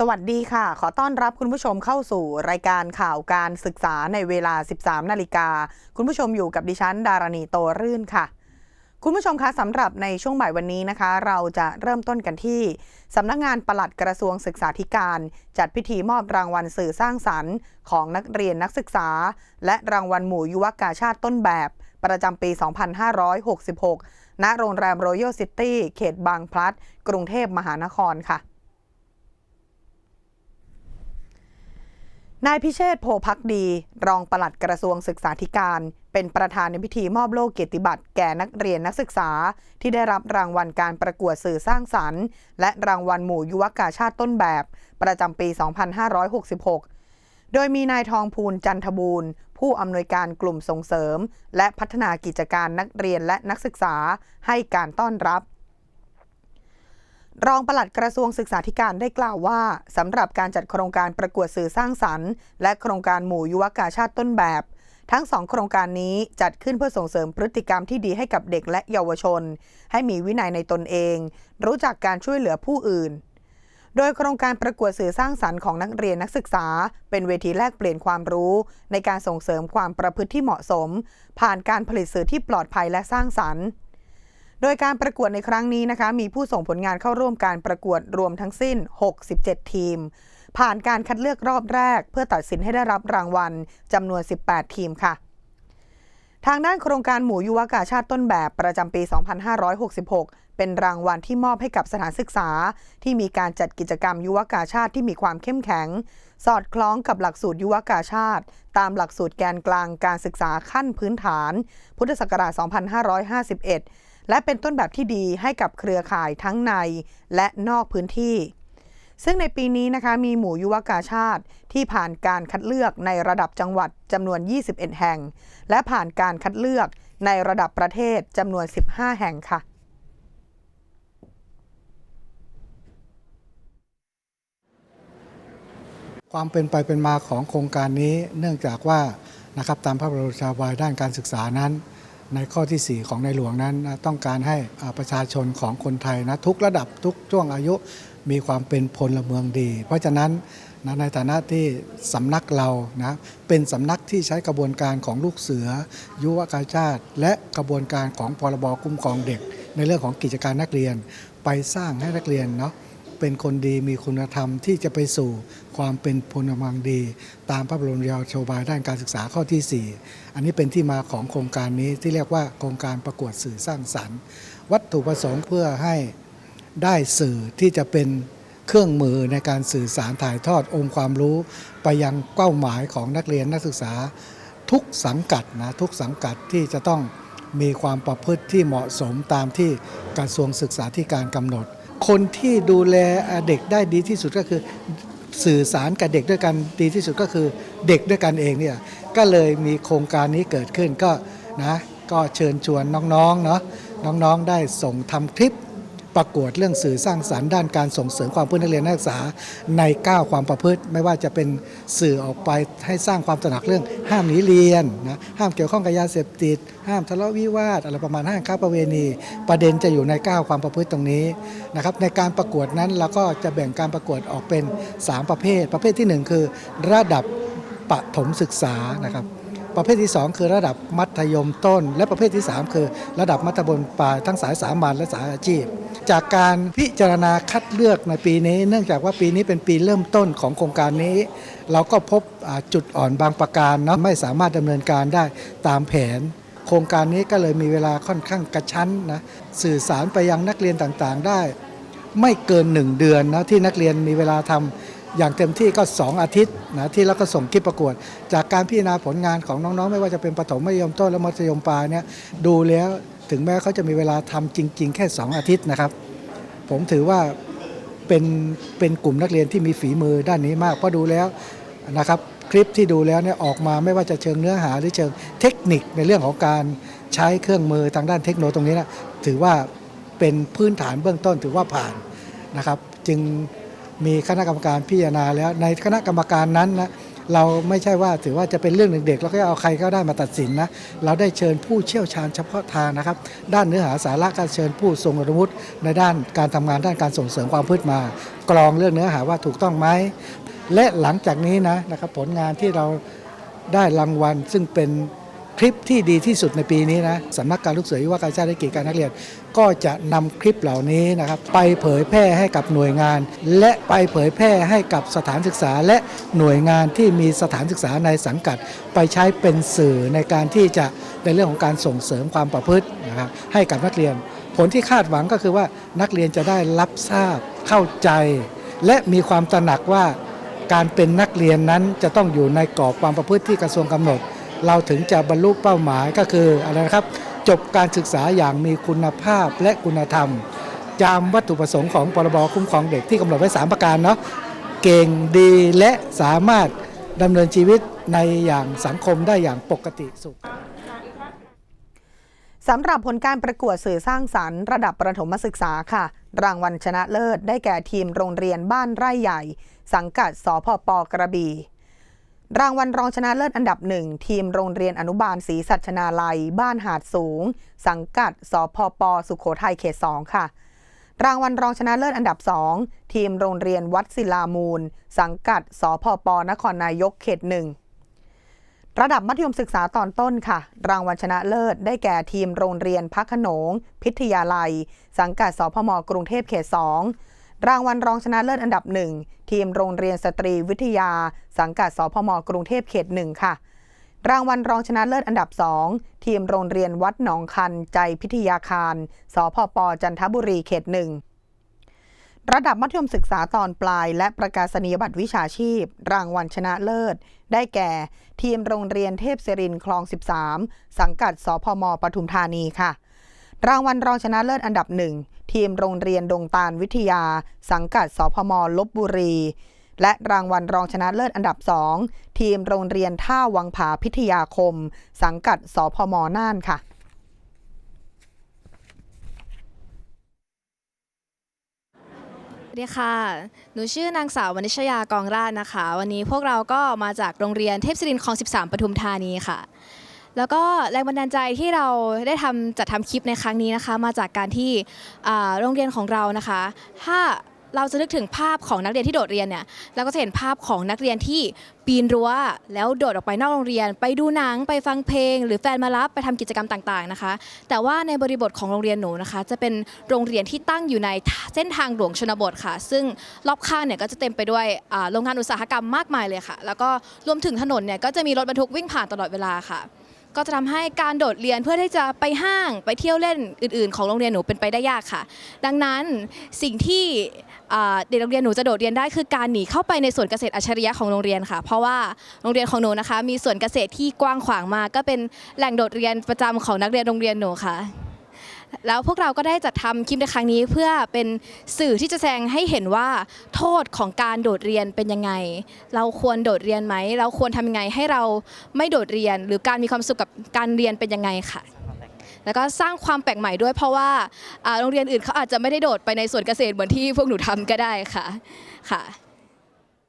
สวัสดีค่ะ ขอต้อนรับคุณผู้ชมเข้าสู่รายการข่าวการศึกษาในเวลา 13 นาฬิกา คุณผู้ชมอยู่กับดิฉัน ดารณีโตรื่นค่ะ คุณผู้ชมคะสำหรับในช่วงบ่ายวันนี้นะคะ เราจะเริ่มต้นกันที่สำนักงานปลัดกระทรวงศึกษาธิการ จัดพิธีมอบรางวัลสื่อสร้างสรรค์ ของนักเรียนนักศึกษา และรางวัลหมู่ยุวกาชาติต้นแบบ ประจำปี 2566 ณ โรงแรม Royal City เขตบางพลัด กรุงเทพมหานครค่ะ นายพิเชษโพพักดี รองปลัดกระทรวงศึกษาธิการ เป็นประธานในพิธีมอบโล่เกียรติบัตรแก่นักเรียนนักศึกษา ที่ได้รับรางวัลการประกวดสื่อสร้างสรรค์ และรางวัลหมู่ยุวกาชาติต้นแบบ ประจำปี 2566 โดยมีนายทองพูนจันทบูรณ์ ผู้อำนวยการกลุ่มส่งเสริม และพัฒนากิจการนักเรียนและนักศึกษาให้การต้อนรับ รองปลัดกระทรวงศึกษาธิการได้กล่าวว่าสำหรับการจัดโครงการประกวดสื่อสร้างสรรค์ และโครงการหมู่ยุวกาชาติต้นแบบ ทั้งสองโครงการนี้จัดขึ้นเพื่อส่งเสริมพฤติกรรมที่ดีให้กับเด็กและเยาวชน ให้มีวินัยในตนเอง รู้จักการช่วยเหลือผู้อื่น โดยโครงการประกวดสื่อสร้างสรรค์ของนักเรียนนักศึกษา เป็นเวทีแลกเปลี่ยนความรู้ ในการส่งเสริมความประพฤติที่เหมาะสม ผ่านการผลิตสื่อที่ปลอดภัยและสร้างสรรค์ โดยการประกวดในครั้งนี้นะคะ มีผู้ส่งผลงานเข้าร่วมการประกวดรวมทั้งสิ้น 67 ทีม ผ่านการคัดเลือกรอบแรก เพื่อตัดสินให้ได้รับรางวัลจำนวน 18 ทีมค่ะ ทางด้านโครงการหมู่ยุวกาชาติต้นแบบประจำปี 2566 เป็นรางวัลที่มอบให้กับสถานศึกษา ที่มีการจัดกิจกรรมยุวกาชาติที่มีความเข้มแข็ง สอดคล้องกับหลักสูตรยุวกาชาติ ตามหลักสูตรแกนกลางการศึกษาขั้นพื้นฐาน พุทธศักราช 2551 และเป็นต้นแบบที่ดีให้กับเครือข่ายทั้งในและนอกพื้นที่ ซึ่งในปีนี้นะคะมีหมู่ยุวกาชาติที่ผ่านการคัดเลือกในระดับจังหวัดจำนวน 21 แห่ง และผ่านการคัดเลือกในระดับประเทศจำนวน 15 แห่งค่ะความเป็นไปเป็นมาของโครงการนี้เนื่องจากว่านะครับตามพระบรมราชาบายด้านการศึกษานั้น ในข้อที่ 4 ของในหลวงนั้น ต้องการให้ประชาชนของคนไทยนะทุกระดับทุกช่วงอายุมีความเป็นพลเมืองดี เพราะฉะนั้นนะในฐานะที่สำนักเรานะเป็นสำนักที่ใช้กระบวนการของลูกเสือ ยุวกาชาติ และกระบวนการของพรบคุ้มครองเด็ก ในเรื่องของกิจการนักเรียน ไปสร้างให้นักเรียนเนาะ เป็นคนดีมีคุณธรรมที่จะไปสู่ความเป็นพลเมืองดี ตามพระบรมราโชบายด้านการศึกษาข้อที่ 4 อันนี้เป็นที่มาของโครงการนี้ที่เรียกว่าโครงการประกวดสื่อสร้างสรรค์ วัตถุประสงค์เพื่อให้ได้สื่อที่จะเป็นเครื่องมือในการสื่อสารถ่ายทอดองค์ความรู้ ไปยังเป้าหมายของนักเรียนนักศึกษา ทุกสังกัดนะทุกสังกัดที่จะต้องมีความประพฤติที่เหมาะสมตามที่กระทรวงศึกษาธิการกำหนด คนที่ดูแลเด็กได้ดีที่สุดก็คือสื่อสารกับเด็กด้วยกันดีที่สุดก็คือเด็กด้วยกันเองเนี่ยก็เลยมีโครงการนี้เกิดขึ้นก็นะก็เชิญชวนน้องๆเนาะน้องๆได้ส่งทำคลิป ประกวดเรื่องสื่อสร้างสารรค์ด้านการส่งเสริมความเพื่อนักเรียนนักศึกษาใน 9 ความประพฤติ ไม่ว่าจะเป็นสื่อออกไปให้สร้างความตระหนักเรื่อง ห้ามหนีเรียนนะห้ามเกี่ยวข้องกับยาเสพติด ห้ามทะเลาะวิวาทอะไรประมาณห้ามค้าประเวณี ประเด็นจะอยู่ใน 9 ความประพฤติตรงนี้นะครับในการประกวดนั้นเราก็จะแบ่งการประกวดออกเป็น 3 ประเภท ประเภททีหนึ่1 คือ ระดับปฐมศึกษานะครับ ประเภทที่ 2 คือระดับมัธยมต้น และประเภทที่ 3 คือ ระดับมัธยมปลายทั้งสายสามัญและสายอาชีพ จากการพิจารณาคัดเลือกในปีนี้ เนื่องจากว่าปีนี้เป็นปีเริ่มต้นของโครงการนี้ เราก็พบจุดอ่อนบางประการเนาะไม่สามารถดำเนินการได้ตามแผนโครงการนี้ก็เลยมีเวลาค่อนข้างกระชั้นนะสื่อสารไปยังนักเรียนต่างๆได้ ไม่เกิน1เดือนนะที่นักเรียนมีเวลาทำ อย่างเต็มที่ก็ 2 อาทิตย์นะที่แล้วก็ส่งคลิปประกวด จากการพิจารณาผลงานของน้องๆ ไม่ว่าจะเป็นประถมมัธยมต้นและมัธยมปลายเนี่ยดูแล้วถึงแม้เขาจะมีเวลาทำจริง ๆ แค่ 2 อาทิตย์นะครับ ผมถือว่าเป็นเป็นกลุ่มนักเรียนที่มีฝีมือด้านนี้มากเพราะดูแล้วนะครับคลิปที่ดูแล้วเนี่ยออกมาไม่ว่าจะเชิงเนื้อหาหรือเชิงเทคนิคในเรื่องของการใช้เครื่องมือทางด้านเทคโนโลยีตรงนี้นะถือว่าเป็นพื้นฐานเบื้องต้นถือว่าผ่านนะครับ จึง มีคณะกรรมการพิจารณาแล้ว ในคณะกรรมการนั้นนะเราไม่ใช่ว่าถือว่าจะเป็นเรื่องเด็กๆแล้วก็เอาใครก็ได้มาตัดสินนะเราได้เชิญผู้เชี่ยวชาญเฉพาะทางนะครับ ด้านเนื้อหาสาระการเชิญผู้ทรงคุณวุฒิในด้านการทำงานด้านการส่งเสริมความพืชมา กรองเรื่องเนื้อหาว่าถูกต้องไหมและหลังจากนี้นะนะครับผลงานที่เราได้รางวัลซึ่งเป็น คลิปที่ดีที่สุดในปีนี้นะสำนักการลูกเสือยุวการชาติและกิจการนักเรียน ก็จะนำคลิปเหล่านี้นะครับไปเผยแพร่ให้กับหน่วยงาน และไปเผยแพร่ให้กับสถานศึกษา และหน่วยงานที่มีสถานศึกษาในสังกัด ไปใช้เป็นสื่อในการที่จะในเรื่องของการส่งเสริมความประพฤตินะครับให้กับนักเรียน ผลที่คาดหวังก็คือว่านักเรียนจะได้รับทราบเข้าใจ และมีความตระหนักว่าการเป็นนักเรียนนั้นจะต้องอยู่ในกรอบความประพฤติที่กระทรวงกำหนด เราถึงจะบรรลุเป้าหมายก็คืออะไรนะครับจบการศึกษาอย่างมีคุณภาพและคุณธรรมจำวัตถุประสงค์ของพรบคุ้มครองเด็กที่กำหนดไว้ 3 ประการเนาะเก่งดีและสามารถดำเนินชีวิตในอย่างสังคมได้อย่างปกติสุขสำหรับผลการประกวดสื่อสร้างสรรค์ระดับประถมศึกษาค่ะ รางวัลชนะเลิศได้แก่ทีมโรงเรียนบ้านไร่ใหญ่ สังกัดสพปกระบี่ รางวัลรองชนะเลิศอันดับหนึ่งทีมโรงเรียนอนุบาลศรีสัชนาลัย บ้านหาดสูง สังกัดสพป สุขโขทัยเขต2ค่ะ รางวัลรองชนะเลิศอันดับ2ทีมโรงเรียนวัดศิลามูล สังกัดสพป นครนายกเขตหนึ่งระดับมัธยมศึกษาตอนต้นค่ะ รางวัลชนะเลิศได้แก่ทีมโรงเรียนพักขนง พิทยาลัย สังกัดสพมกรุงเทพเขต2 รางวัลรองชนะเลิศอันดับหนึ่งทีมโรงเรียนสตรีวิทยา สังกัดสพมกรุงเทพเขตหนึ่งค่ะ รางวัลรองชนะเลิศอันดับ2ทีมโรงเรียนวัดหนองคัน ใจพิทยาคารสพปจันทบุรีเขตหนึ่งระดับมัธยมศึกษาตอนปลาย และประกาศนียบัตรวิชาชีพ รางวัลชนะเลิศ ได้แก่ ทีมโรงเรียนเทพศิรินคลอง 13 สังกัดสพมปทุมธานีค่ะ รางวัลรองชนะเลิศอันดับหนึ่ง ทีมโรงเรียนดงตาลวิทยา สังกัดสพมลบบุรี และรางวัลรองชนะเลิศอันดับสองทีมโรงเรียนท่าวังผาพิทยาคม สังกัดสพมน่านค่ะสวัสดีค่ะ หนูชื่อนางสาววนิชยากองราชนะคะ วันนี้พวกเราก็มาจากโรงเรียนเทพศิรินทร์คลอง 13 ปทุมธานีค่ะ แล้วก็แรงบันดาลใจที่เราได้ทำจัดทำคลิปในครั้งนี้นะคะ มาจากการที่โรงเรียนของเรานะคะ ถ้าเราจะนึกถึงภาพของนักเรียนที่โดดเรียนเนี่ยเราก็จะเห็นภาพของนักเรียนที่ปีนรั้ว แล้วโดดออกไปนอกโรงเรียน ไปดูหนังไปฟังเพลง หรือแฟนมารับไปทำกิจกรรมต่างๆนะคะ แต่ว่าในบริบทของโรงเรียนหนูนะคะ จะเป็นโรงเรียนที่ตั้งอยู่ในเส้นทางหลวงชนบทค่ะ ซึ่งรอบข้างเนี่ยก็จะเต็มไปด้วยโรงงานอุตสาหกรรมมากมายเลยค่ะ แล้วก็รวมถึงถนนเนี่ยก็จะมีรถบรรทุกวิ่งผ่านตลอดเวลาค่ะ ก็จะทำให้การโดดเรียนเพื่อที่จะไปห้างไปเที่ยวเล่นอื่น ๆ ของโรงเรียนหนูเป็นไปได้ยากค่ะ ดังนั้นสิ่งที่เด็กโรงเรียนหนูจะโดดเรียนได้คือการหนีเข้าไปในสวนเกษตรอัจฉริยะของโรงเรียนค่ะ เพราะว่าโรงเรียนของหนูนะคะ มีสวนเกษตรที่กว้างขวางมากก็เป็นแหล่งโดดเรียนประจำของนักเรียนโรงเรียนหนูค่ะ แล้วพวกเราก็ได้จัดทำคลิปในครั้งนี้เพื่อเป็นสื่อที่จะแสดงให้เห็นว่าโทษของการโดดเรียนเป็นยังไง เราควรโดดเรียนไหม เราควรทำยังไงให้เราไม่โดดเรียน หรือการมีความสุขกับการเรียนเป็นยังไงค่ะ แล้วก็สร้างความแปลกใหม่ด้วยเพราะว่าอ่าโรงเรียนอื่นเขาอาจจะไม่ได้โดดไปในสวนเกษตรเหมือนที่พวกหนูทำก็ได้ค่ะค่ะ